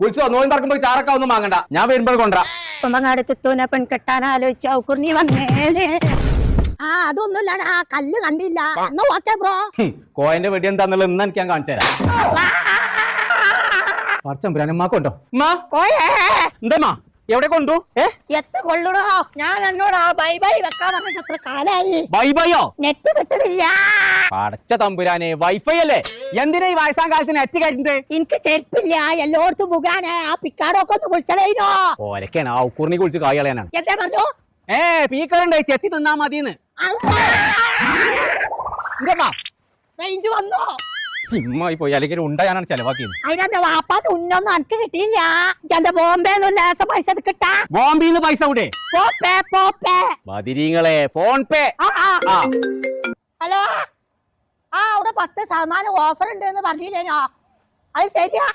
കുളിച്ചോ നോയും പറക്കുമ്പോ ചാറക്ക ഒന്നും വാങ്ങണ്ട. ഞാൻ വരുമ്പോൾ കൊണ്ടാ പെൺകെട്ടാൻ ആലോചിച്ചു കുർണി ആ അതൊന്നുമില്ല ആ കല്ല് കണ്ടില്ല. എന്നാ ഓക്കെ ബ്രോ? കോയന്റെ വെടി എന്താന്നുള്ളത് ഇന്ന് എനിക്ക് ഞാൻ കാണിച്ചു തരാം. ഉമ്മാ? എന്താ എവിടെ കൊണ്ടു? ഏ? എത്ത് കൊള്ളുടോ? ഞാൻ എന്നോട് ബൈ ബൈ വെക്കാൻ പറഞ്ഞിട്ട് എത്ര കാലായി? ബൈ ബൈയോ? നെറ്റ് കിട്ടണില്ല. പടച്ച തമ്പുരാനെ വൈഫൈ അല്ലേ? എന്തിനാ ഈ വയസ്സാം കാലത്ത് നെറ്റ് കയറ്റിട്ട് എനിക്ക് ചെരുപ്പില്ല എല്ലായിടത്തും മുഖാണ്. ആ പിക്കാടൊക്കെ ഒന്ന് വിളിച്ചതേനോ ഓരൊക്കെയാണ് ആ ഉക്കുറിനെ കുളിച്ച് കായ് കളയാനാണ്. എന്താ പറഞ്ഞു? ഏ പീക്കറുണ്ട് ചെത്തി തിന്നാ മതിന്ന് റേഞ്ച് വന്നോ? ഇമ്മായി പോയി അല്ലെങ്കിൽ ഉണ്ട ഞാനാണ് ചെലവാക്കിയത്. അതിനെന്റെ വാപ്പാന്റെ ഉന്നൊന്നും എനിക്ക് കിട്ടിയില്ല. ചെന്റെ ബോംബെ ലേശ പൈസ കിട്ടാ? ബോംബെന്ന് പൈസ ഇവിടെ പോപ്പേ പോപ്പേ. ബദിരീങ്ങളെ ഫോൺ പേ ആ. ആ. പത്ത് ശതമാനം ഓഫർ ഉണ്ട് എന്ന് പറഞ്ഞില്ലേനോ അത് ശരിയാ.